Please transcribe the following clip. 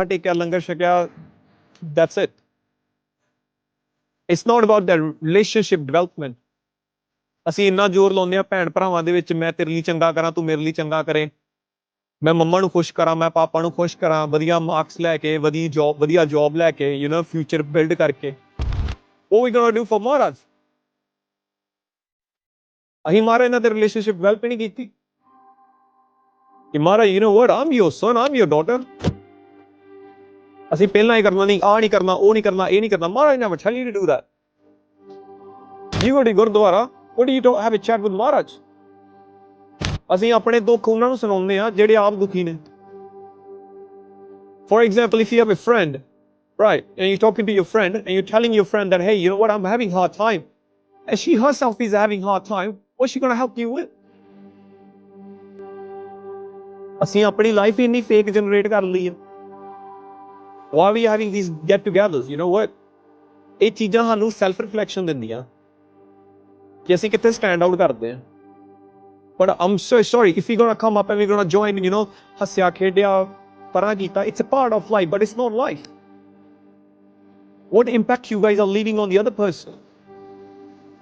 ਮੱਥਾ ਟੇਕਿਆ ਲੰਗਰ ਛਕਿਆ that's it it's not about the relationship development ਅਸੀਂ ਇੰਨਾ ਜ਼ੋਰ ਲਾਉਂਦੇ ਆ ਭੈਣ ਭਰਾਵਾਂ ਦੇ ਵਿੱਚ ਮੈਂ ਤੇਰੇ ਲਈ ਚੰਗਾ ਕਰਾਂ ਤੂੰ ਮੇਰੇ ਲਈ ਚੰਗਾ ਕਰੇ ਮੈਂ ਮੰਮਾ ਨੂੰ ਖੁਸ਼ ਕਰਾਂ ਮੈਂ ਪਾਪਾ ਨੂੰ ਖੁਸ਼ ਕਰਾਂ ਵਧੀਆ ਮਾਰਕਸ ਲੈ ਕੇ ਵਧੀਆ ਜੌਬ ਵਧੀਆ ਜੌਬ ਲੈ ਕੇ ਯੂ نو ਫਿਊਚਰ ਬਿਲਡ ਕਰਕੇ ਉਹ ਵੀ ਗੋਣਾ ਡੂ ਫॉर ਮਹਾਰਾਜ ਅਹੀਂ ਮਾਰੇ ਇਹਨਾਂ ਦੇ ਰਿਲੇਸ਼ਨਸ਼ਿਪ ਵੈਲਪ ਨਹੀਂ ਕੀਤੀ ਕਿ ਮਾਰਾ you know what um you son um you daughter ਅਸੀਂ ਪਹਿਲਾਂ ਹੀ ਕਰਨਾ ਨਹੀਂ ਆ ਨਹੀਂ ਕਰਨਾ ਉਹ ਨਹੀਂ ਕਰਨਾ ਇਹ ਨਹੀਂ ਕਰਨਾ ਮਹਾਰਾਜ ਨੇ tell you to do that you go to gurdwara what do you don't have a chat with Maharaj ਅਸੀਂ ਆਪਣੇ ਦੁੱਖ ਉਹਨਾਂ ਨੂੰ ਸੁਣਾਉਂਦੇ ਆ ਜਿਹੜੇ ਆਪ ਦੁਖੀ ਨੇ For example, if you have a friend, right, and you're talking to your friend and you're telling your friend that, hey, you know what, I'm having hard time. And she herself is having hard time, what's she gonna help you with? ਅਸੀਂ ਆਪਣੀ life ਇੰਨੀ fake generate ਕਰ ਲਈ ਹੈ why are we having these get togethers? You know what? ਇਹ ਚੀਜ਼ਾਂ ਸਾਨੂੰ self reflection ਦਿੰਦੀਆਂ ਕਿ ਅਸੀਂ ਕਿੱਥੇ ਸਟੈਂਡ ਆਊਟ ਕਰਦੇ ਹਾਂ but um so sorry if you gonna come up and we gonna join you know ਹੱਸਿਆ ਖੇਡਿਆ ਪਰਾਂ ਕੀਤਾ it's a part of life but it's not life what impact you guys are leaving on the other person